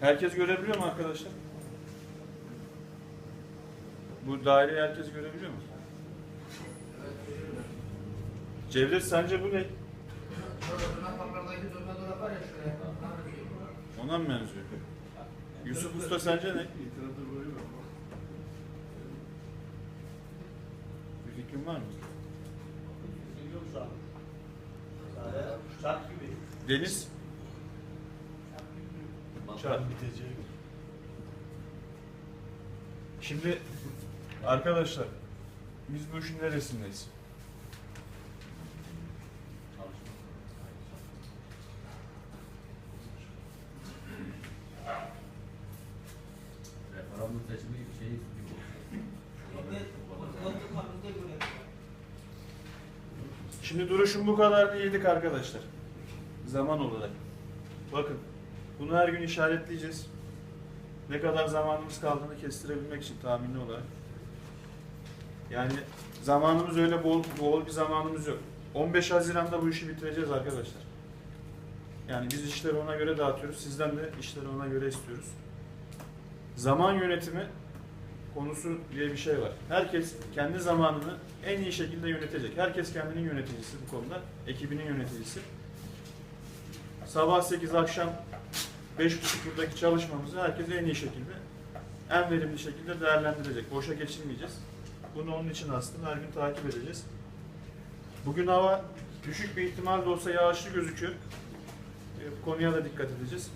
Herkes görebiliyor mu arkadaşlar? Bu daireyi herkes görebiliyor mu? Cevdet sence bu ne? Ona mı benziyor? Yusuf Usta sence ne? Bir fikrin var mı? Yok sağ Deniz? Çarp. Şimdi arkadaşlar biz bu işin neresindeyiz? Referandum seçimi şey gibi. Şimdi duruşun bu kadar yedik arkadaşlar. Zaman olarak. Bakın bunu her gün işaretleyeceğiz. Ne kadar zamanımız kaldığını kestirebilmek için tahminli olarak. Yani zamanımız öyle bol, bol bir zamanımız yok. 15 Haziran'da bu işi bitireceğiz arkadaşlar. Yani biz işleri ona göre dağıtıyoruz. Sizden de işleri ona göre istiyoruz. Zaman yönetimi konusu diye bir şey var. Herkes kendi zamanını en iyi şekilde yönetecek. Herkes kendinin yöneticisi bu konuda. Ekibinin yöneticisi. Sabah 8 akşam 5.30 buradaki çalışmamızı herkes en iyi şekilde, en verimli şekilde değerlendirecek. Boşa geçirmeyeceğiz. Bunu onun için aslında her gün takip edeceğiz. Bugün hava düşük bir ihtimal de olsa yağışlı gözüküyor. E, Bu konuya da dikkat edeceğiz.